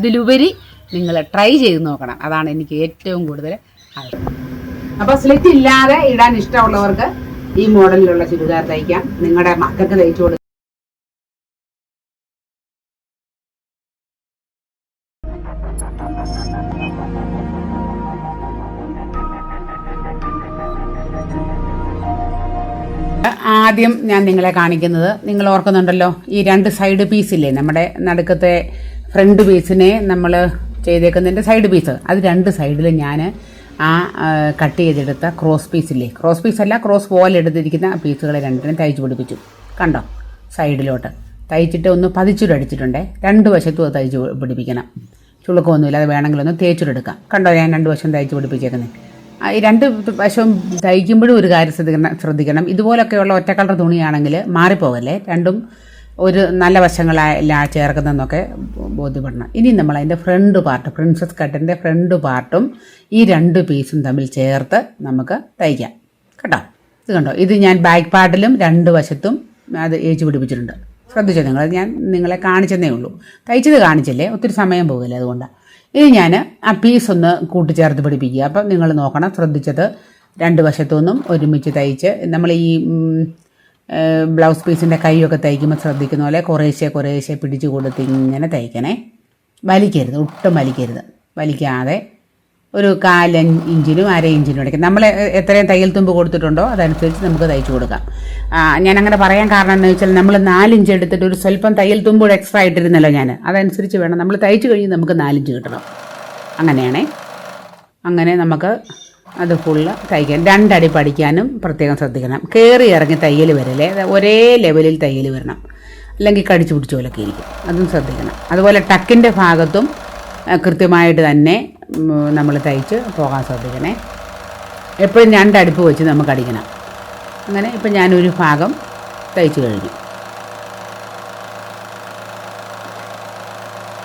ഇതിലുപരി നിങ്ങൾ ട്രൈ ചെയ്ത് നോക്കണം. അതാണ് എനിക്ക് ഏറ്റവും കൂടുതൽ അപ്പൊ അപ്പോൾ സ്ലിറ്റ് ഇല്ലാതെ ഇടാൻ ഇഷ്ടമുള്ളവർക്ക് ഈ മോഡലിലുള്ള ചുരിദാർ തയ്ക്കാം. നിങ്ങളുടെ മക്കൾക്ക് തയ്ച്ചു ആദ്യം ഞാൻ നിങ്ങളെ കാണിക്കുന്നത്. നിങ്ങൾ ഓർക്കുന്നുണ്ടല്ലോ ഈ രണ്ട് സൈഡ് പീസില്ലേ നമ്മുടെ നടുക്കത്തെ ഫ്രണ്ട് പീസിനെ നമ്മൾ ചെയ്തേക്കുന്നതിന്റെ സൈഡ് പീസ്. അത് രണ്ട് സൈഡിൽ ഞാൻ ആ കട്ട് ചെയ്തെടുത്ത ക്രോസ് പീസില്ലേ? ക്രോസ് പീസ് അല്ല ക്രോസ് പോലെ എടുത്തിരിക്കുന്ന പീസുകളെ രണ്ടിനും തയ്ച്ച് പിടിപ്പിച്ചു. കണ്ടോ? സൈഡിലോട്ട്. തയ്ച്ചിട്ട് ഒന്ന് പതിച്ചുരടിച്ചിട്ടുണ്ടേ രണ്ട് വശത്തും അത് തയ്ച്ച് പിടിപ്പിക്കണം. ചുളുക്കമൊന്നുമില്ല അത് വേണമെങ്കിൽ ഒന്ന് തേച്ചുരെടുക്കാം. കണ്ടോ? ഞാൻ രണ്ട് വശം തയ്ച്ച് പിടിപ്പിച്ചേക്കുന്നത് ഈ രണ്ട് വശവും തയ്ക്കുമ്പോഴും ഒരു കാര്യം ശ്രദ്ധിക്കണം ശ്രദ്ധിക്കണം. ഇതുപോലൊക്കെയുള്ള ഒറ്റ കളർ തുണിയാണെങ്കിൽ മാറിപ്പോകല്ലേ? രണ്ടും ഒരു നല്ല വശങ്ങളെല്ലാം ചേർക്കുന്നതെന്നൊക്കെ ബോധ്യപ്പെടണം. ഇനി നമ്മൾ അതിന്റെ ഫ്രണ്ട് പാർട്ട് പ്രിൻസസ് കട്ടിന്റെ ഫ്രണ്ട് പാർട്ടും ഈ രണ്ട് പീസും തമ്മിൽ ചേർത്ത് നമുക്ക് തയ്ക്കാം. കേട്ടോ? ഇത് കണ്ടോ? ഇത് ഞാൻ ബാക്ക് പാർട്ടിലും രണ്ട് വശത്തും അത് ഏച്ചു പിടിപ്പിച്ചിട്ടുണ്ട്. ശ്രദ്ധിച്ചോ നിങ്ങൾ? ഞാൻ നിങ്ങളെ കാണിച്ചെന്നേ ഉള്ളൂ. തയ്ച്ചത് കാണിച്ചില്ലേ? ഒത്തിരി സമയം പോകില്ല അതുകൊണ്ടാണ് ഇനി ഞാൻ ആ പീസ് ഒന്ന് കൂട്ടിച്ചേർത്ത് പിടിപ്പിക്കുക. അപ്പം നിങ്ങൾ നോക്കണം ശ്രദ്ധിച്ചത് രണ്ട് വശത്തു നിന്നും ഒരുമിച്ച് തയ്ച്ച്. നമ്മൾ ഈ ബ്ലൗസ് പീസിന്റെ കൈയൊക്കെ തയ്ക്കുമ്പോൾ ശ്രദ്ധിക്കുന്ന പോലെ കുറേശ്ശെ കുറേശ്ശെ പിടിച്ച് കൊടുത്ത് ഇങ്ങനെ തയ്ക്കണേ. വലിക്കരുത് ഒട്ടും വലിക്കരുത്. വലിക്കാതെ ഒരു കാൽ ഇഞ്ചിനും അര ഇഞ്ചിനും ഇടയ്ക്ക്. നമ്മൾ എത്രയും തയ്യൽ തുമ്പ് കൊടുത്തിട്ടുണ്ടോ അതനുസരിച്ച് നമുക്ക് തയ്ച്ചു കൊടുക്കാം. ഞാൻ അങ്ങനെ പറയാൻ കാരണം എന്ന് വെച്ചാൽ നമ്മൾ നാലിഞ്ച് എടുത്തിട്ട് ഒരു സ്വല്പം തയ്യൽ തുമ്പ് കൂടെ എക്സ്ട്രാ ഇട്ടിരുന്നല്ലോ ഞാൻ അതനുസരിച്ച് വേണം. നമ്മൾ തയ്ച്ചു കഴിഞ്ഞ് നമുക്ക് നാലിഞ്ച് കിട്ടണം. അങ്ങനെയാണേ. അങ്ങനെ നമുക്ക് അത് ഫുള്ള് തയ്ക്കാൻ. രണ്ടടി പഠിക്കാനും പ്രത്യേകം ശ്രദ്ധിക്കണം. കയറി ഇറങ്ങി തയ്യൽ വരല്ലേ ഒരേ ലെവലിൽ തയ്യൽ വരണം. അല്ലെങ്കിൽ കടിച്ചു പിടിച്ച പോലൊക്കെ ഇരിക്കും. അതും ശ്രദ്ധിക്കണം. അതുപോലെ ടക്കിന്റെ ഭാഗത്തും കൃത്യമായിട്ട് തന്നെ നമ്മൾ തയ്ച്ച് പോകാൻ ശ്രദ്ധിക്കണേ. എപ്പോഴും രണ്ടടുപ്പ് വെച്ച് നമുക്ക് അടിക്കണം. അങ്ങനെ ഇപ്പം ഞാനൊരു ഭാഗം തയ്ച്ചു കഴിഞ്ഞു.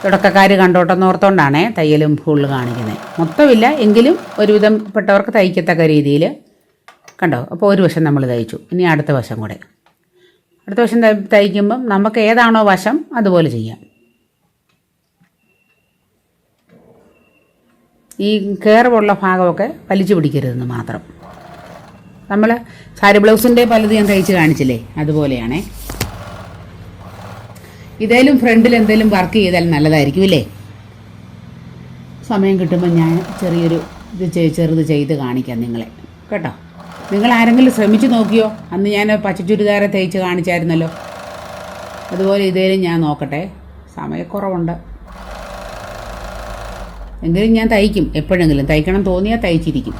തുടക്കക്കാർ കണ്ടോട്ടെന്ന് ഓർത്തുകൊണ്ടാണ് തയ്യലും ഫുള്ള് കാണിക്കുന്നത് മൊത്തമില്ല എങ്കിലും ഒരുവിധം പെട്ടവർക്ക് തയ്ക്കത്തക്ക രീതിയിൽ കണ്ടോ? അപ്പോൾ ഒരു വശം നമ്മൾ തയ്ച്ചു. ഇനി അടുത്ത വശം കൂടെ. അടുത്ത വശം തയ്- തയ്ക്കുമ്പം നമുക്ക് ഏതാണോ വശം അതുപോലെ ചെയ്യാം. ഈ കയറുള്ള ഭാഗമൊക്കെ വലിച്ചു പിടിക്കരുതെന്ന് മാത്രം. നമ്മൾ സാരി ബ്ലൗസിന്റെ പലത് ഞാൻ തയ്ച്ച് കാണിച്ചില്ലേ? അതുപോലെയാണേ. ഇതേലും ഫ്രണ്ടിൽ എന്തെങ്കിലും വർക്ക് ചെയ്താൽ നല്ലതായിരിക്കും ഇല്ലേ? സമയം കിട്ടുമ്പോൾ ഞാൻ ചെറിയൊരു ഇത് ചെറുത് ചെയ്ത് കാണിക്കാം നിങ്ങളെ. കേട്ടോ? നിങ്ങൾ ആരെങ്കിലും ശ്രമിച്ചു നോക്കിയോ? അന്ന് ഞാൻ പച്ച ചുരിദാരെ തയ്ച്ച് കാണിച്ചായിരുന്നല്ലോ. അതുപോലെ ഇതേലും ഞാൻ നോക്കട്ടെ. സമയക്കുറവുണ്ട്. എങ്കിലും ഞാൻ തയ്ക്കും. എപ്പോഴെങ്കിലും തയ്ക്കണം തോന്നിയാൽ തയ്ച്ചിരിക്കും.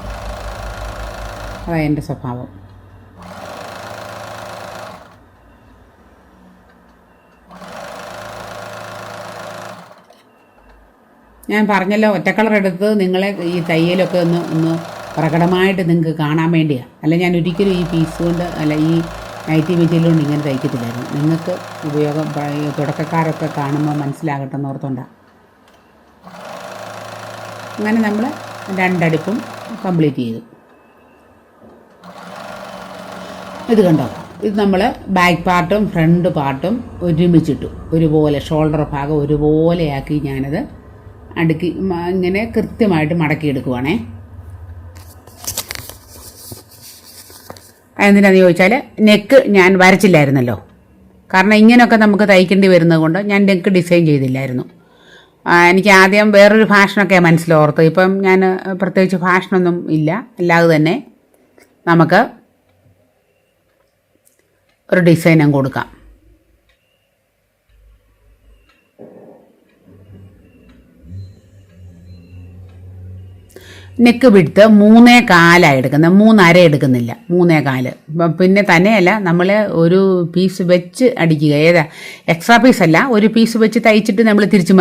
അതാണ് എന്റെ സ്വഭാവം. ഞാൻ പറഞ്ഞല്ലോ ഒറ്റക്കളർ എടുത്ത് നിങ്ങളെ ഈ തയ്യലൊക്കെ ഒന്ന് ഒന്ന് പ്രകടമായിട്ട് നിങ്ങൾക്ക് കാണാൻ വേണ്ടിയാണ് അല്ല ഞാൻ ഒരിക്കലും ഈ പീസ് കൊണ്ട് അല്ല ഈ നൈറ്റി മെറ്റീരിയൽ കൊണ്ട് ഇങ്ങനെ തയ്ക്കത്തില്ലായിരുന്നു. നിങ്ങൾക്ക് ഉപയോഗം തുടക്കക്കാരൊക്കെ കാണുമ്പോൾ മനസ്സിലാകട്ടെ എന്ന് ഓർത്തോണ്ടാണ് അങ്ങനെ നമ്മൾ രണ്ടടുപ്പും കംപ്ലീറ്റ് ചെയ്തു. ഇത് കണ്ടോ? ഇത് നമ്മൾ ബാക്ക് പാർട്ടും ഫ്രണ്ട് പാർട്ടും ഒരുമിച്ചിട്ടു. ഒരുപോലെ ഷോൾഡർ ഭാഗം ഒരുപോലെയാക്കി ഞാനത് അടുക്കി ഇങ്ങനെ കൃത്യമായിട്ട് മടക്കിയെടുക്കുവാണേ. എന്തിനാന്ന് ചോദിച്ചാൽ നെക്ക് ഞാൻ വരച്ചില്ലായിരുന്നല്ലോ. കാരണം ഇങ്ങനെയൊക്കെ നമുക്ക് തയ്ക്കേണ്ടി വരുന്നത് കൊണ്ട് ഞാൻ നെക്ക് ഡിസൈൻ ചെയ്തില്ലായിരുന്നു. എനിക്ക് ആദ്യം വേറൊരു ഫാഷനൊക്കെ മനസ്സിലോർത്ത് ഇപ്പം ഞാൻ പ്രത്യേകിച്ച് ഫാഷനൊന്നും ഇല്ല. അല്ലാതെ തന്നെ നമുക്ക് ഒരു ഡിസൈനും കൊടുക്കാം. നെക്ക് വിടുത്ത് മൂന്നേ കാലാണ് എടുക്കുന്നത്. മൂന്നര എടുക്കുന്നില്ല. മൂന്നേ കാൽ. പിന്നെ തന്നെയല്ല നമ്മൾ ഒരു പീസ് വെച്ച് അടിക്കുക. ഏതാ? എക്സ്ട്രാ പീസ് അല്ല ഒരു പീസ് വെച്ച് തയ്ച്ചിട്ട് നമ്മൾ തിരിച്ച്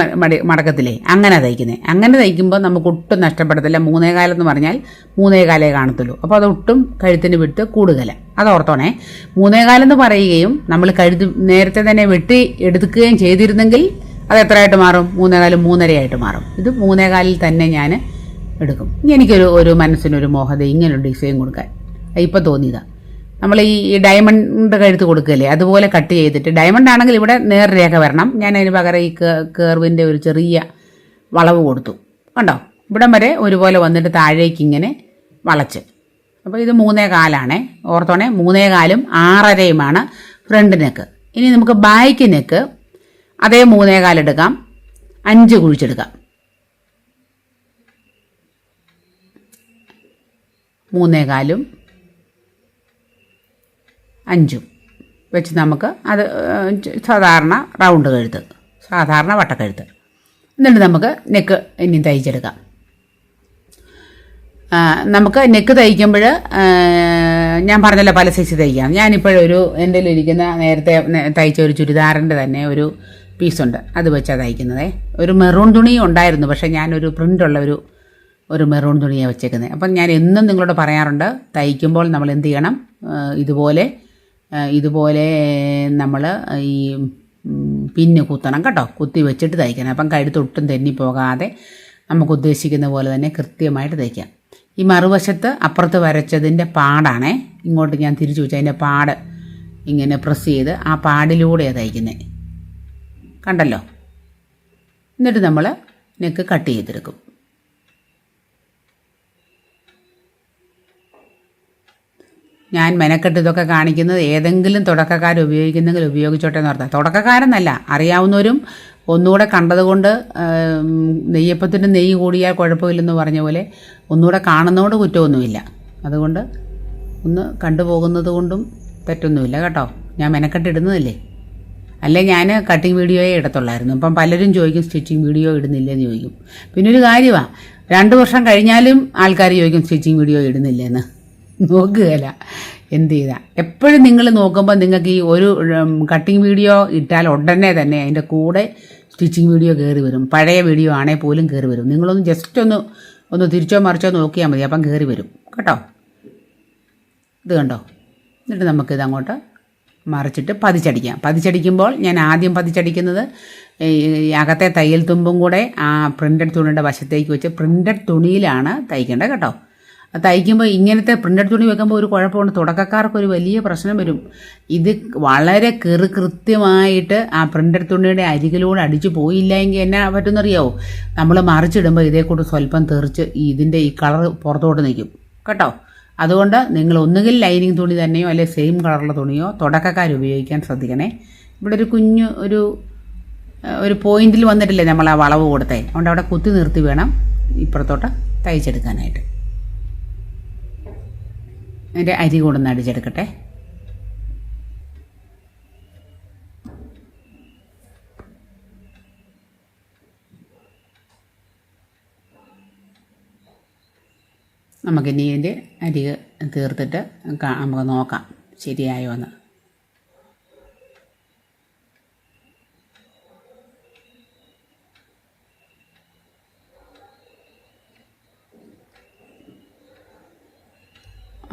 മടക്കത്തില്ലേ? അങ്ങനെ തയ്ക്കുന്നത് അങ്ങനെ തയ്ക്കുമ്പോൾ നമുക്ക് ഒട്ടും നഷ്ടപ്പെടത്തില്ല. മൂന്നേ കാലെന്ന് പറഞ്ഞാൽ മൂന്നേ കാലേ കാണത്തുള്ളൂ. അപ്പോൾ അത് ഒട്ടും കഴുത്തിന് വിട്ട് കൂടുതല. അത് ഓർത്തോണേ. മൂന്നേ കാലെന്ന് പറയുകയും നമ്മൾ കഴുത്ത് നേരത്തെ തന്നെ വെട്ടി എടുക്കുകയും ചെയ്തിരുന്നെങ്കിൽ അത് എത്രയായിട്ട് മാറും? മൂന്നേകാലും മൂന്നരയായിട്ട് മാറും. ഇത് മൂന്നേകാലിൽ തന്നെ ഞാൻ എടുക്കും. എനിക്കൊരു ഒരു മനസ്സിനൊരു മോഹത ഇങ്ങനൊരു ഡിസൈൻ കൊടുക്കാൻ. ഇപ്പം തോന്നിയതാ. നമ്മൾ ഈ ഡയമണ്ട് കഴുത്ത് കൊടുക്കുകയല്ലേ അതുപോലെ കട്ട് ചെയ്തിട്ട്. ഡയമണ്ട് ആണെങ്കിൽ ഇവിടെ നേർരേഖ വരണം. ഞാൻ അതിന് പകരം ഈ കേർവിന്റെ ഒരു ചെറിയ വളവ് കൊടുത്തു. കണ്ടോ? ഇവിടം വരെ ഒരുപോലെ വന്നിട്ട് താഴേക്ക് ഇങ്ങനെ വളച്ച്. അപ്പോൾ ഇത് മൂന്നേ കാലാണേ. ഓർത്തോണേ? മൂന്നേ കാലും ആറരയുമാണ് ഫ്രണ്ട് നെക്ക് ഇനി നമുക്ക് ബാക്ക് നെക്ക് അതേ മൂന്നേ കാലെടുക്കാം. അഞ്ച് കുഴിച്ചെടുക്കാം. മൂന്നേ കാലും അഞ്ചും വെച്ച് നമുക്ക് അത് സാധാരണ റൗണ്ട് കഴുത്ത് സാധാരണ വട്ടക്കഴുത്ത്. എന്നിട്ട് നമുക്ക് നെക്ക് ഇനി തയ്ച്ചെടുക്കാം. നമുക്ക് നെക്ക് തയ്ക്കുമ്പോൾ ഞാൻ പറഞ്ഞല്ലോ പല സൈസ് തയ്ക്കാം. ഞാനിപ്പോഴൊരു എന്റെ ഇരിക്കുന്ന നേരത്തെ തയ്ച്ച ഒരു ചുരിദാറിന്റെ തന്നെ ഒരു പീസുണ്ട് അത് വെച്ചാണ് തയ്ക്കുന്നത്. ഒരു മെറൂൺ തുണി ഉണ്ടായിരുന്നു പക്ഷേ ഞാനൊരു പ്രിന്റുള്ള ഒരു ഒരു മെറൂൺ തുണിയാണ് വെച്ചേക്കുന്നത് അപ്പം ഞാൻ എന്നും നിങ്ങളോട് പറയാറുണ്ട് തയ്ക്കുമ്പോൾ നമ്മൾ എന്ത് ചെയ്യണം? ഇതുപോലെ ഇതുപോലെ നമ്മൾ ഈ പിന്ന് കുത്തണം കേട്ടോ. കുത്തി വെച്ചിട്ട് തയ്ക്കണം. അപ്പം കഴുത്ത് ഒട്ടും തെന്നി പോകാതെ നമുക്ക് ഉദ്ദേശിക്കുന്ന പോലെ തന്നെ കൃത്യമായിട്ട് തയ്ക്കാം. ഈ മറുവശത്ത് അപ്പുറത്ത് വരച്ചതിന്റെ പാടാണേ. ഇങ്ങോട്ട് ഞാൻ തിരിച്ചു വെച്ചു. അതിന്റെ പാട് ഇങ്ങനെ പ്രസ് ചെയ്ത് ആ പാടിലൂടെയാണ് തയ്ക്കുന്നത് കണ്ടല്ലോ? എന്നിട്ട് നമ്മൾ നെക്ക് കട്ട് ചെയ്തെടുക്കും. ഞാൻ മെനക്കെട്ട് ഇതൊക്കെ കാണിക്കുന്നത് ഏതെങ്കിലും തുടക്കക്കാർ ഉപയോഗിക്കുന്നെങ്കിൽ ഉപയോഗിച്ചോട്ടെ എന്ന് പറഞ്ഞാൽ തുടക്കക്കാരെന്നല്ല അറിയാവുന്നവരും ഒന്നുകൂടെ കണ്ടതുകൊണ്ട് നെയ്യപ്പത്തിന് നെയ്യ് കൂടിയാൽ കുഴപ്പമില്ലെന്ന് പറഞ്ഞ പോലെ ഒന്നുകൂടെ കാണുന്നതുകൊണ്ട് കുറ്റമൊന്നുമില്ല. അതുകൊണ്ട് ഒന്ന് കണ്ടുപോകുന്നത് കൊണ്ടും തെറ്റൊന്നുമില്ല കേട്ടോ. ഞാൻ മെനക്കെട്ടിടുന്നതല്ലേ അല്ല ഞാൻ കട്ടിങ് വീഡിയോയെ ഇടത്തുള്ളായിരുന്നു. അപ്പം പലരും ചോദിക്കും സ്റ്റിച്ചിങ് വീഡിയോ ഇടുന്നില്ലെന്ന് ചോദിക്കും. പിന്നെ ഒരു കാര്യമാണ് രണ്ട് വർഷം കഴിഞ്ഞാലും ആൾക്കാർ ചോദിക്കും സ്റ്റിച്ചിങ് വീഡിയോ ഇടുന്നില്ലെന്ന്. നോക്കുകയില്ല. എന്ത് ചെയ്താൽ എപ്പോഴും നിങ്ങൾ നോക്കുമ്പോൾ നിങ്ങൾക്ക് ഈ ഒരു കട്ടിങ് വീഡിയോ ഇട്ടാൽ ഉടനെ തന്നെ അതിന്റെ കൂടെ സ്റ്റിച്ചിങ് വീഡിയോ കയറി വരും. പഴയ വീഡിയോ ആണെങ്കിൽ പോലും കയറി വരും. നിങ്ങളൊന്ന് ജസ്റ്റ് ഒന്ന് ഒന്ന് തിരിച്ചോ മറിച്ചോ നോക്കിയാൽ മതി. അപ്പം കയറി വരും. കേട്ടോ? ഇത് കണ്ടോ? എന്നിട്ട് നമുക്കിത് അങ്ങോട്ട് മറിച്ചിട്ട് പതിച്ചടിക്കാം. പതിച്ചടിക്കുമ്പോൾ ഞാൻ ആദ്യം പതിച്ചടിക്കുന്നത് ഈ അകത്തെ തയ്യൽ തുമ്പും കൂടെ ആ പ്രിന്റഡ് തുണിയുടെ വശത്തേക്ക് വെച്ച് പ്രിന്റഡ് തുണിയിലാണ് തയ്ക്കേണ്ടത്. കേട്ടോ? തയ്ക്കുമ്പോൾ ഇങ്ങനത്തെ പ്രിന്റഡ് തുണി വെക്കുമ്പോൾ ഒരു കുഴപ്പമുണ്ട്. തുടക്കക്കാർക്ക് ഒരു വലിയ പ്രശ്നം വരും. ഇത് വളരെ കെറു കൃത്യമായിട്ട് ആ പ്രിന്റഡ് തുണിയുടെ അരികിലൂടെ അടിച്ചു പോയില്ല എങ്കിൽ എന്നാ പറ്റുമെന്നറിയാവോ നമ്മൾ മറിച്ചിടുമ്പോൾ ഇതേ കൂട്ട് സ്വല്പം തെറിച്ച് ഇതിന്റെ ഈ കളർ പുറത്തോട്ട് നിൽക്കും കേട്ടോ? അതുകൊണ്ട് നിങ്ങൾ ഒന്നുകിൽ ലൈനിങ് തുണി തന്നെയോ അല്ലെ സെയിം കളറുള്ള തുണിയോ തുടക്കക്കാർ ഉപയോഗിക്കാൻ ശ്രദ്ധിക്കണേ. ഇവിടെ ഒരു കുഞ്ഞു ഒരു ഒരു പോയിന്റിൽ വന്നിട്ടില്ലേ നമ്മൾ ആ വളവ് കൊടുത്തേ. അതുകൊണ്ട് അവിടെ കുത്തി നിർത്തി വേണം ഇപ്പുറത്തോട്ട് തയ്ച്ചെടുക്കാനായിട്ട്. അതിന്റെ അരി കൊണ്ടൊന്ന് അടിച്ചെടുക്കട്ടെ. നമുക്കിനി ഇതിന്റെ അരി തീർത്തിട്ട് നമുക്ക് നോക്കാം. ശരിയായോ എന്ന്.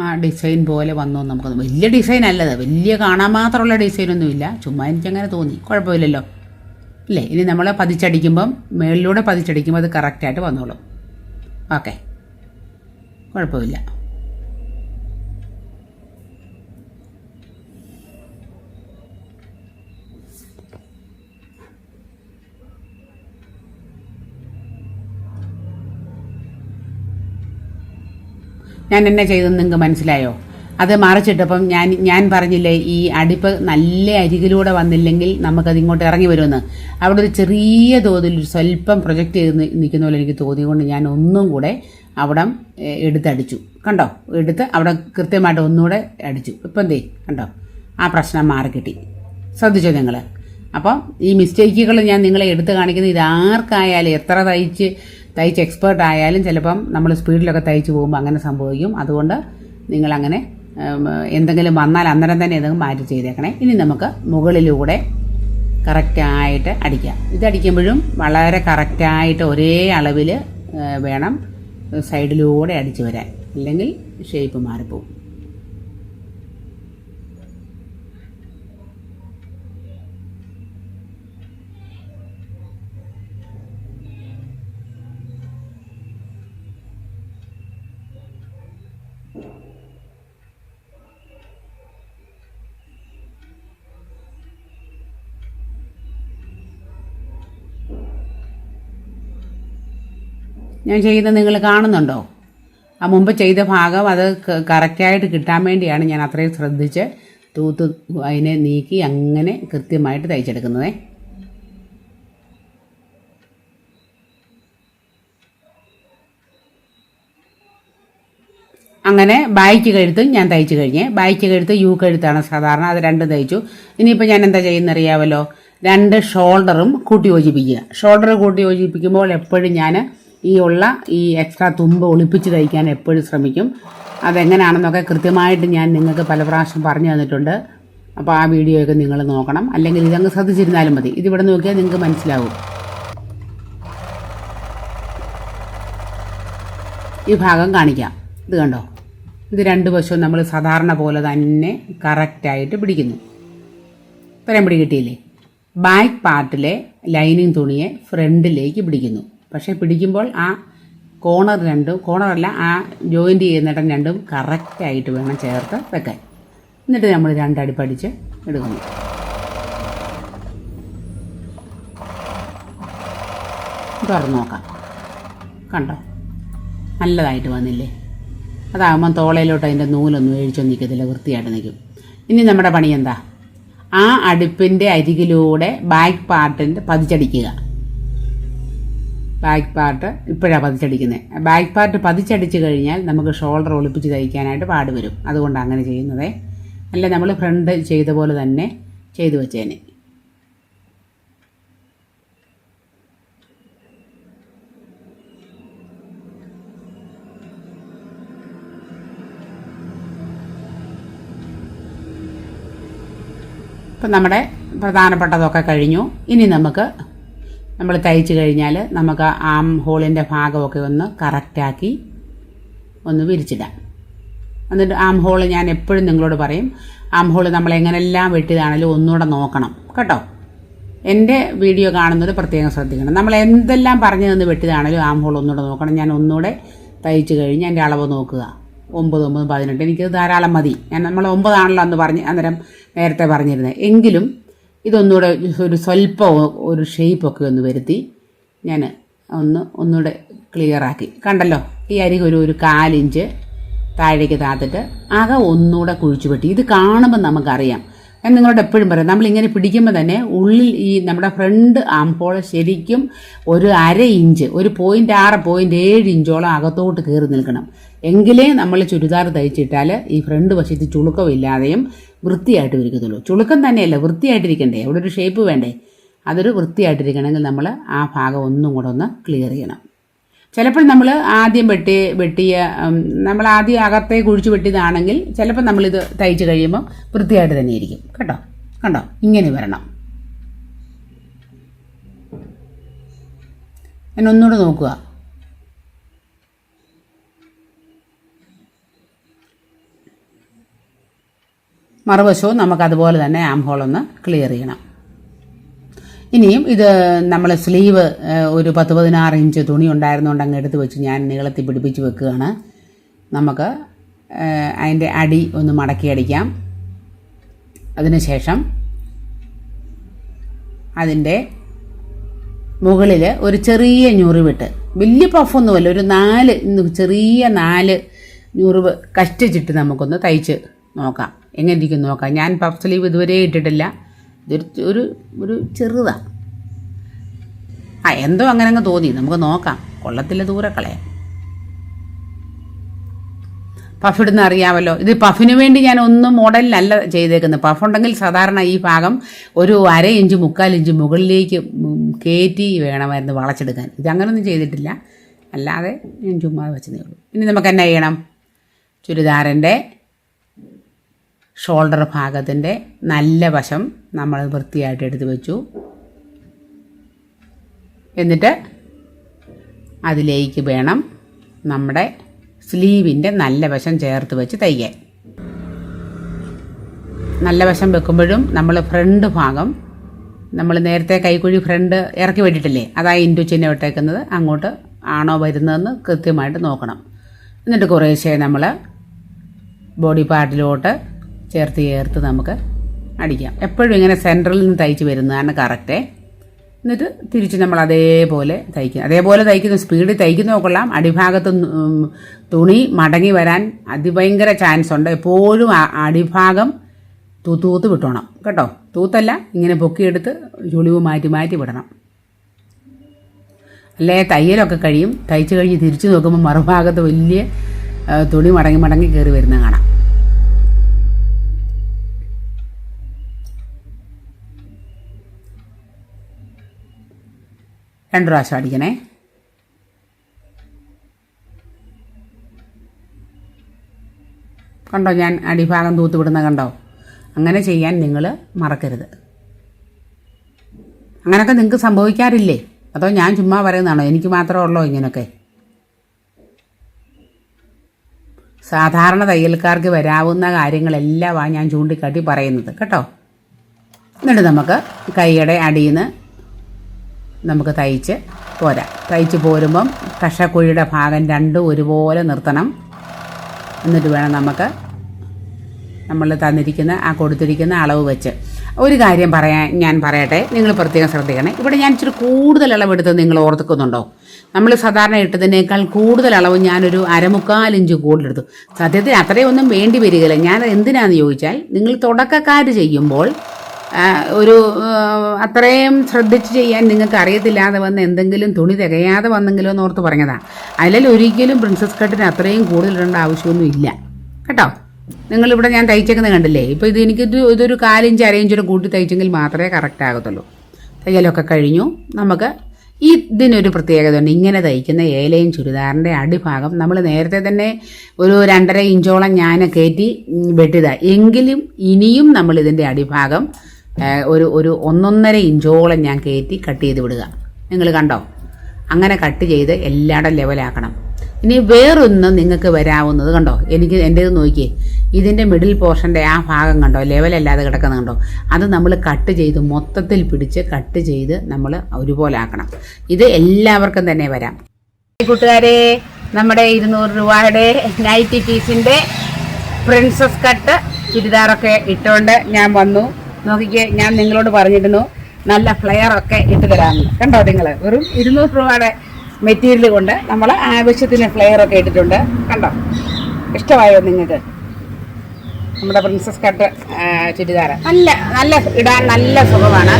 ആ ഡിസൈൻ പോലെ വന്നു നമുക്ക് വലിയ ഡിസൈൻ അല്ലത്. വലിയ കാണാൻ മാത്രമുള്ള ഡിസൈനൊന്നുമില്ല ചുമ്മാ എനിക്കങ്ങനെ തോന്നി. കുഴപ്പമില്ലല്ലോ. ഇല്ലേ? ഇനി നമ്മൾ പതിച്ചടിക്കുമ്പം മേളിലൂടെ പതിച്ചടിക്കുമ്പോൾ അത് കറക്റ്റായിട്ട് വന്നോളും. ഓക്കെ. കുഴപ്പമില്ല. ഞാൻ എന്നെ ചെയ്തെന്ന് നിങ്ങൾക്ക് മനസ്സിലായോ? അത് മറിച്ചിട്ടപ്പം ഞാൻ ഞാൻ പറഞ്ഞില്ലേ ഈ അടിപ്പ് നല്ല അരികിലൂടെ വന്നില്ലെങ്കിൽ നമുക്കത് ഇങ്ങോട്ട് ഇറങ്ങി വരുമെന്ന്. അവിടെ ഒരു ചെറിയ തോതിൽ സ്വല്പം പ്രൊജക്റ്റ് ചെയ്ത് നിൽക്കുന്ന പോലെ എനിക്ക് തോന്നിയതുകൊണ്ട് ഞാൻ ഒന്നും കൂടെ അവിടെ എടുത്തടിച്ചു. കണ്ടോ? എടുത്ത് അവിടെ കൃത്യമായിട്ട് ഒന്നുകൂടെ അടിച്ചു. ഇപ്പം എന്തേ കണ്ടോ? ആ പ്രശ്നം മാറിക്കിട്ടി ശ്രദ്ധിച്ചോ നിങ്ങൾ? അപ്പം ഈ മിസ്റ്റേക്കുകൾ ഞാൻ നിങ്ങളെ എടുത്ത് കാണിക്കുന്നത് ഇതാർക്കായാലും എത്ര തയ്ച്ച് തയ്ച്ച് എക്സ്പേർട്ട് ആയാലും ചിലപ്പം നമ്മൾ സ്പീഡിലൊക്കെ തയ്ച്ച് പോകുമ്പോൾ അങ്ങനെ സംഭവിക്കും. അതുകൊണ്ട് നിങ്ങളങ്ങനെ എന്തെങ്കിലും വന്നാൽ അന്നേരം തന്നെ എന്തെങ്കിലും മാറ്റി ചെയ്തേക്കണേ. ഇനി നമുക്ക് മുകളിലൂടെ കറക്റ്റായിട്ട് അടിക്കാം. ഇതടിക്കുമ്പോഴും വളരെ കറക്റ്റായിട്ട് ഒരേ അളവിൽ വേണം സൈഡിലൂടെ അടിച്ച് വരാൻ. അല്ലെങ്കിൽ ഷേപ്പ് മാറിപ്പോവും. ഞാൻ ചെയ്യുന്നത് നിങ്ങൾ കാണുന്നുണ്ടോ? ആ മുമ്പ് ചെയ്ത ഭാഗം അത് കറക്റ്റായിട്ട് കിട്ടാൻ വേണ്ടിയാണ് ഞാൻ അത്രയും ശ്രദ്ധിച്ച് തൂത്ത് അതിനെ നീക്കി അങ്ങനെ കൃത്യമായിട്ട് തയ്ച്ചെടുക്കുന്നതേ. അങ്ങനെ ബായ്ക്ക് കഴുത്ത് ഞാൻ തയ്ച്ചു കഴിഞ്ഞേ. ബായ്ക്ക് കഴുത്ത് യു കഴുത്താണ് സാധാരണ അത് രണ്ടും തയ്ച്ചു. ഇനിയിപ്പോൾ ഞാൻ എന്താ ചെയ്യുന്നറിയാമല്ലോ രണ്ട് ഷോൾഡറും കൂട്ടി യോജിപ്പിക്കുക. ഷോൾഡർ കൂട്ടി യോജിപ്പിക്കുമ്പോൾ എപ്പോഴും ഞാൻ ഈ ഉള്ള ഈ എക്സ്ട്രാ തുമ്പ് ഒളിപ്പിച്ച് തയ്ക്കാൻ എപ്പോഴും ശ്രമിക്കും. അതെങ്ങനെയാണെന്നൊക്കെ കൃത്യമായിട്ട് ഞാൻ നിങ്ങൾക്ക് പല പ്രാവശ്യം പറഞ്ഞു തന്നിട്ടുണ്ട്. അപ്പോൾ ആ വീഡിയോയൊക്കെ നിങ്ങൾ നോക്കണം. അല്ലെങ്കിൽ ഇതങ്ങ് ശ്രദ്ധിച്ചിരുന്നാലും മതി. ഇതിവിടെ നോക്കിയാൽ നിങ്ങൾക്ക് മനസ്സിലാവും. ഈ ഭാഗം കാണിക്കാം. ഇത് കണ്ടോ? ഇത് രണ്ട് വശവും നമ്മൾ സാധാരണ പോലെ തന്നെ കറക്റ്റായിട്ട് പിടിക്കുന്നു. ഇത്രയും പിടി കിട്ടിയില്ലേ ബാക്ക് പാർട്ടിലെ ലൈനിങ് തുണിയെ ഫ്രണ്ടിലേക്ക് പിടിക്കുന്നു. പക്ഷേ പിടിക്കുമ്പോൾ ആ കോണർ രണ്ടും കോണറല്ല ആ ജോയിന്റ് ചെയ്യുന്നിടം രണ്ടും കറക്റ്റായിട്ട് വേണം ചേർത്ത് വെക്കാൻ. എന്നിട്ട് നമ്മൾ രണ്ടടി പഠിച്ച് എടുക്കുന്നു. തുറന്ന് നോക്കാം. കണ്ടോ? നല്ലതായിട്ട് വന്നില്ലേ? അതാകുമ്പം തോളയിലോട്ട് അതിന്റെ നൂലൊന്നും എഴിച്ചൊന്നും നിൽക്കത്തില്ല വൃത്തിയായിട്ട് നിൽക്കും. ഇനി നമ്മുടെ പണി എന്താ? ആ അടുപ്പിന്റെ അരികിലൂടെ ബാക്ക് പാർട്ടിന്റെ പതിച്ചടിക്കുക. ബാക്ക് പാർട്ട് ഇപ്പോഴാണ് പതിച്ചടിക്കുന്നത് ബാക്ക് പാർട്ട് പതിച്ചടിച്ച് കഴിഞ്ഞാൽ നമുക്ക് ഷോൾഡർ ഒളിപ്പിച്ച് തയ്ക്കാനായിട്ട് പാട് വരും. അതുകൊണ്ട് അങ്ങനെ ചെയ്യുന്നതേ. അല്ല നമ്മൾ ഫ്രണ്ട് ചെയ്ത പോലെ തന്നെ ചെയ്തു വെച്ചേനെ. ഇപ്പം നമ്മുടെ പ്രധാനപ്പെട്ടതൊക്കെ കഴിഞ്ഞു. ഇനി നമുക്ക് നമ്മൾ തയ്ച്ചു കഴിഞ്ഞാൽ നമുക്ക് ആം ഹോളിന്റെ ഭാഗമൊക്കെ ഒന്ന് കറക്റ്റാക്കി ഒന്ന് വിരിച്ചിടാം. എന്നിട്ട് ആം ഹോൾ ഞാൻ എപ്പോഴും നിങ്ങളോട് പറയും ആം ഹോൾ നമ്മൾ എങ്ങനെല്ലാം വെട്ടിയതാണെങ്കിലും ഒന്നുകൂടെ നോക്കണം കേട്ടോ. എന്റെ വീഡിയോ കാണുന്നത് പ്രത്യേകം ശ്രദ്ധിക്കണം. നമ്മൾ എന്തെല്ലാം പറഞ്ഞു തന്ന് വെട്ടിയതാണെങ്കിലും ആം ഹോൾ ഒന്നുകൂടെ നോക്കണം. ഞാൻ ഒന്നുകൂടെ തയ്ച്ചു കഴിഞ്ഞ് എന്റെ അളവ് നോക്കുക. ഒമ്പത് ഒമ്പത് പതിനെട്ട്. എനിക്കത് ധാരാളം മതി. ഞാൻ നമ്മൾ ഒമ്പതാണല്ലോ എന്ന് പറഞ്ഞ് അന്നേരം നേരത്തെ പറഞ്ഞിരുന്നത് എങ്കിലും ഇതൊന്നുകൂടെ ഒരു സ്വല്പം ഒരു ഷേപ്പൊക്കെ ഒന്ന് വരുത്തി ഞാൻ ഒന്ന് ഒന്നുകൂടെ ക്ലിയറാക്കി. കണ്ടല്ലോ? ഈ അരികെ ഒരു ഒരു കാലിഞ്ച് താഴേക്ക് താത്തിട്ട് ആകെ ഒന്നുകൂടെ കുഴിച്ചു വെട്ടി. ഇത് കാണുമ്പോൾ നമുക്കറിയാം. ഞാൻ നിങ്ങളോട് എപ്പോഴും പറയാം നമ്മളിങ്ങനെ പിടിക്കുമ്പോൾ തന്നെ ഉള്ളിൽ ഈ നമ്മുടെ ഫ്രണ്ട് ആംഹോൾ ശരിക്കും ഒരു അര ഇഞ്ച് ഒരു പോയിന്റ് ആറ് പോയിന്റ് ഏഴ് ഇഞ്ചോളം അകത്തോട്ട് കയറി നിൽക്കണം. എങ്കിലേ നമ്മൾ ചുരിദാർ തയ്ച്ചിട്ടാൽ ഈ ഫ്രണ്ട് വശത്ത് ചുളുക്കമില്ലാതെയും വൃത്തിയായിട്ട് ഇരിക്കത്തുള്ളൂ ചുളുക്കം തന്നെയല്ല വൃത്തിയായിട്ടിരിക്കണ്ടേ? അവിടെ ഒരു ഷേപ്പ് വേണ്ടേ? അതൊരു വൃത്തിയായിട്ടിരിക്കണമെങ്കിൽ നമ്മൾ ആ ഭാഗം ഒന്നും കൂടെ ഒന്ന് ക്ലിയർ ചെയ്യണം. ചിലപ്പോൾ നമ്മൾ ആദ്യം വെട്ടി വെട്ടിയ നമ്മൾ ആദ്യം അകത്തെ കുഴിച്ച് വെട്ടിയതാണെങ്കിൽ ചിലപ്പോൾ നമ്മളിത് തയ്ച്ച് കഴിയുമ്പോൾ വൃത്തിയായിട്ട് തന്നെ ഇരിക്കും കേട്ടോ? കണ്ടോ? ഇങ്ങനെ വരണം. ഞാൻ ഒന്നുകൂടെ നോക്കുക. മറുവശവും നമുക്കതുപോലെ തന്നെ ആം ഹോൾ ഒന്ന് ക്ലിയർ ചെയ്യണം. ഇനിയും ഇത് നമ്മൾ സ്ലീവ് ഒരു പത്ത് പതിനാറ് ഇഞ്ച് തുണി ഉണ്ടായിരുന്നുകൊണ്ട് അങ്ങ് എടുത്ത് വെച്ച് ഞാൻ നീളത്തിൽ പിടിപ്പിച്ച് വെക്കുകയാണ്. നമുക്ക് അതിന്റെ അടി ഒന്ന് മടക്കി അടിക്കാം. അതിനുശേഷം അതിന്റെ മുകളിൽ ഒരു ചെറിയ ഞുറിവിട്ട് വലിയ പഫൊന്നുമല്ല ഒരു നാല് ചെറിയ നാല് ഞുറിവ് കഷ്ടിച്ചിട്ട് നമുക്കൊന്ന് തയ്ച്ച് നോക്കാം. എങ്ങനെ ഇരിക്കും നോക്കാം. ഞാൻ പഫ് സ്ലീവ് ഇതുവരെ ഇട്ടിട്ടില്ല. ഇതൊരു ഒരു ഒരു ചെറുതാണ് ആ എന്തോ അങ്ങനെ അങ്ങ് തോന്നി. നമുക്ക് നോക്കാം. കൊള്ളത്തില്ല ദൂരെ കളയാം പഫ് ഇടുന്ന അറിയാമല്ലോ. ഇത് പഫിന് വേണ്ടി ഞാൻ ഒന്നും മോഡലിലല്ല ചെയ്തേക്കുന്നത്. പഫ് ഉണ്ടെങ്കിൽ സാധാരണ ഈ ഭാഗം ഒരു അര ഇഞ്ച് മുക്കാൽ ഇഞ്ച് മുകളിലേക്ക് കയറ്റി വേണമായിരുന്നു വളച്ചെടുക്കാൻ. ഇത് അങ്ങനൊന്നും ചെയ്തിട്ടില്ല. അല്ലാതെ ഞാൻ ചുമ്മാ വെച്ചതേ ഉള്ളൂ. ഇനി നമുക്ക് എന്നാ ചെയ്യണം? ചുരിദാറിന്റെ ഷോൾഡർ ഭാഗത്തിന്റെ നല്ല വശം നമ്മൾ വൃത്തിയായിട്ട് എടുത്ത് വെച്ചു. എന്നിട്ട് അതിലേക്ക് വേണം നമ്മുടെ സ്ലീവിന്റെ നല്ല വശം ചേർത്ത് വെച്ച് തയ്ക്കാൻ നല്ല വശം വെക്കുമ്പോഴും നമ്മൾ ഫ്രണ്ട് ഭാഗം നമ്മൾ നേരത്തെ കൈക്കുഴി ഫ്രണ്ട് ഇറക്കി വിട്ടിട്ടില്ലേ അതായി ഇന്റു ചിഹ്നം ഇട്ടേക്കുന്നത് അങ്ങോട്ട് ആണോ വരുന്നതെന്ന് കൃത്യമായിട്ട് നോക്കണം. എന്നിട്ട് കുറേശ്ശെ നമ്മൾ ബോഡി പാർട്ടിലോട്ട് ചേർത്ത് ചേർത്ത് നമുക്ക് അടിക്കാം. എപ്പോഴും ഇങ്ങനെ സെന്ററിൽ നിന്ന് തയ്ച്ച് വരുന്നതാണ് കറക്റ്റേ എന്നിട്ട് തിരിച്ച് നമ്മൾ അതേപോലെ തയ്ക്കുക. അതേപോലെ തയ്ക്കുന്ന സ്പീഡിൽ തയ്ക്കുന്ന കൊള്ളാം. അടിഭാഗത്ത് തുണി മടങ്ങി വരാൻ അതിഭയങ്കര ചാൻസ് ഉണ്ട്. എപ്പോഴും അടിഭാഗം തൂത്തൂത്ത് വിട്ടോണം. കേട്ടോ? തൂത്തല്ല ഇങ്ങനെ പൊക്കിയെടുത്ത് ചുളിവ് മാറ്റി മാറ്റി വിടണം. അല്ലേ? തയ്യലൊക്കെ കഴിയും. തയ്ച്ച് കഴിഞ്ഞ് തിരിച്ചു നോക്കുമ്പോൾ മറുഭാഗത്ത് വലിയ തുണി മടങ്ങി മടങ്ങി കയറി വരുന്ന കാണാം. രണ്ട് പ്രാവശ്യം അടിക്കണേ. കണ്ടോ ഞാൻ അടിഭാഗം തൂത്ത് വിടുന്ന കണ്ടോ? അങ്ങനെ ചെയ്യാൻ നിങ്ങൾ മറക്കരുത്. അങ്ങനെയൊക്കെ നിങ്ങൾക്ക് സംഭവിക്കാറില്ലേ? അതോ ഞാൻ ചുമ്മാ പറയുന്നതാണോ? എനിക്ക് മാത്രമേ ഉള്ളോ ഇങ്ങനെയൊക്കെ സാധാരണ തയ്യൽക്കാർക്ക് വരാവുന്ന കാര്യങ്ങളെല്ലാമാണ് ഞാൻ ചൂണ്ടിക്കാട്ടി പറയുന്നത്. കേട്ടോ? എന്നിട്ട് നമുക്ക് കൈയുടെ അടിയിൽ നിന്ന് നമുക്ക് തയ്ച്ച് പോരാം. തയ്ച്ച് പോരുമ്പം കഷക്കുഴിയുടെ ഭാഗം രണ്ടും ഒരുപോലെ നിർത്തണം. എന്നിട്ട് വേണം നമുക്ക് നമ്മൾ തന്നിരിക്കുന്ന ആ കൊടുത്തിരിക്കുന്ന അളവ് വെച്ച്. ഒരു കാര്യം പറയാൻ ഞാൻ പറയട്ടെ നിങ്ങൾ പ്രത്യേകം ശ്രദ്ധിക്കണേ. ഇവിടെ ഞാൻ ഇച്ചിരി കൂടുതൽ അളവെടുത്ത് നിങ്ങൾ ഓർത്തുക്കുന്നുണ്ടോ? നമ്മൾ സാധാരണ ഇട്ടതിനേക്കാൾ കൂടുതൽ അളവ് ഞാനൊരു അരമുക്കാൽ ഇഞ്ച് കൂടുതലെടുത്തു. സത്യത്തിൽ അത്രയൊന്നും വേണ്ടി വരികയില്ല. ഞാൻ എന്തിനാന്ന് ചോദിച്ചാൽ നിങ്ങൾ തുടക്കക്കാർ ചെയ്യുമ്പോൾ ഒരു അത്രയും ശ്രദ്ധിച്ച് ചെയ്യാൻ നിങ്ങൾക്ക് അറിയത്തില്ലാതെ വന്ന് എന്തെങ്കിലും തുണി തികയാതെ വന്നെങ്കിലോ എന്ന് ഓർത്ത് പറഞ്ഞതാണ് അതിൽ ഒരിക്കലും പ്രിൻസസ് കട്ടിന് അത്രയും കൂടുതൽ ഇടേണ്ട ആവശ്യമൊന്നും ഇല്ല. കേട്ടോ? നിങ്ങളിവിടെ ഞാൻ തയ്ച്ചേക്കുന്നത് കണ്ടില്ലേ? ഇപ്പോൾ ഇത് എനിക്ക് ഇതൊരു കാലിഞ്ച് അരയിഞ്ചൂടെ കൂട്ടി തയ്ച്ചെങ്കിൽ മാത്രമേ കറക്റ്റ് ആകത്തുള്ളൂ. തയ്യലൊക്കെ കഴിഞ്ഞു. നമുക്ക് ഈ ഇതിനൊരു പ്രത്യേകത ഉണ്ട് ഇങ്ങനെ തയ്ക്കുന്ന ഏലയും ചുരിദാറിന്റെ അടിഭാഗം നമ്മൾ നേരത്തെ തന്നെ ഒരു രണ്ടര ഇഞ്ചോളം ഞാൻ കയറ്റി ഉം, എങ്കിലും ഇനിയും നമ്മൾ ഇതിന്റെ അടിഭാഗം ഒരു ഒരു ഒന്നൊന്നര ഇഞ്ചോളം ഞാൻ കയറ്റി കട്ട് ചെയ്ത് വിടുക. നിങ്ങൾ കണ്ടോ? അങ്ങനെ കട്ട് ചെയ്ത് എല്ലായിടം ലെവലാക്കണം. ഇനി വേറൊന്ന് നിങ്ങൾക്ക് വരാവുന്നത് കണ്ടോ? എനിക്ക് എന്റെ ഇത് നോക്കിയേ ഇതിന്റെ മിഡിൽ പോർഷന്റെ ആ ഭാഗം കണ്ടോ? ലെവലല്ലാതെ കിടക്കുന്ന കണ്ടോ? അത് നമ്മൾ കട്ട് ചെയ്ത് മൊത്തത്തിൽ പിടിച്ച് കട്ട് ചെയ്ത് നമ്മൾ ഒരുപോലെ ആക്കണം. ഇത് എല്ലാവർക്കും തന്നെ വരാം. കൂട്ടുകാരെ നമ്മുടെ ഇരുന്നൂറ് രൂപയുടെ നൈറ്റി പീസിന്റെ പ്രിൻസസ് കട്ട് ചുരിദാറൊക്കെ ഇട്ടുകൊണ്ട് ഞാൻ വന്നു. നോക്കിക്കേ ഞാൻ നിങ്ങളോട് പറഞ്ഞിരുന്നു നല്ല ഫ്ലെയർ ഒക്കെ ഇട്ട് തരാമെന്ന്. കണ്ടോ നിങ്ങൾ വെറും ഇരുന്നൂറ് രൂപയുടെ മെറ്റീരിയൽ കൊണ്ട് നമ്മൾ ആവശ്യത്തിന് ഫ്ലെയർ ഒക്കെ ഇട്ടിട്ടുണ്ട്. കണ്ടോ? ഇഷ്ടമായോ നിങ്ങൾക്ക്? നമ്മുടെ പ്രിൻസസ് കട്ട് ചുരിദാർ നല്ല നല്ല ഇടാൻ നല്ല സുഖമാണ്.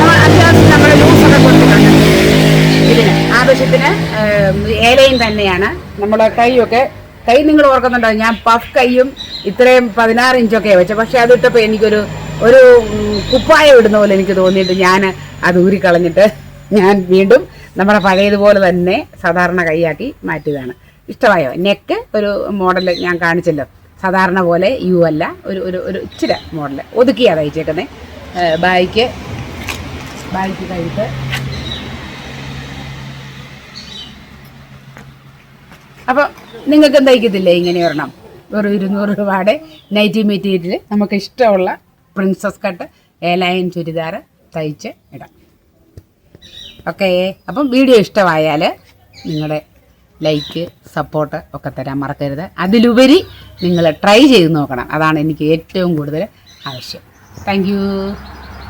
നമ്മൾ അത്യാവശ്യം നമ്മൾ ലൂസൊക്കെ കൊടുത്തിട്ടുണ്ട്. ഇതിന് ആവശ്യത്തിന് ഏലയും തന്നെയാണ്. നമ്മുടെ കൈയൊക്കെ കൈ നിങ്ങൾ ഓർക്കുന്നുണ്ടോ? ഞാൻ പഫ് കൈയും ഇത്രയും പതിനാറ് ഇഞ്ചൊക്കെ വെച്ചത് പക്ഷേ അതിട്ടപ്പോൾ എനിക്കൊരു ഒരു കുപ്പായം ഇടുന്ന പോലെ എനിക്ക് തോന്നിയിട്ട് ഞാൻ അത് ഊരിക്കളഞ്ഞിട്ട് ഞാൻ വീണ്ടും നമ്മുടെ പഴയതുപോലെ തന്നെ സാധാരണ കൈയാക്കി മാറ്റിയതാണ്. ഇഷ്ടമായോ? നെക്ക് ഒരു മോഡൽ ഞാൻ കാണിച്ചല്ലോ. സാധാരണ പോലെ യു അല്ല ഒരു ഒരു ഒരു ഇച്ചിരി മോഡൽ ഒതുക്കിയാണ് തയ്ച്ചേക്കുന്നത് ബാഗിക്ക് ബാഗിക്ക് കഴുത്ത്. അപ്പോൾ നിങ്ങൾക്ക് തയ്ക്കത്തില്ലേ ഇങ്ങനെ ഒരെണ്ണം. ഒരു ഇരുന്നൂറ് രൂപയുടെ നൈറ്റി മെറ്റീരിയൽ നമുക്ക് ഇഷ്ടമുള്ള പ്രിൻസസ് കട്ട് ഏലൈൻ ചുരിദാർ തയ്ച്ച് ഇടാം. ഓക്കേ അപ്പം വീഡിയോ ഇഷ്ടമായാൽ നിങ്ങളുടെ ലൈക്ക് സപ്പോർട്ട് ഒക്കെ തരാൻ മറക്കരുത്. അതിലുപരി നിങ്ങൾ ട്രൈ ചെയ്ത് നോക്കണം. അതാണ് എനിക്ക് ഏറ്റവും കൂടുതൽ ആവശ്യം. താങ്ക്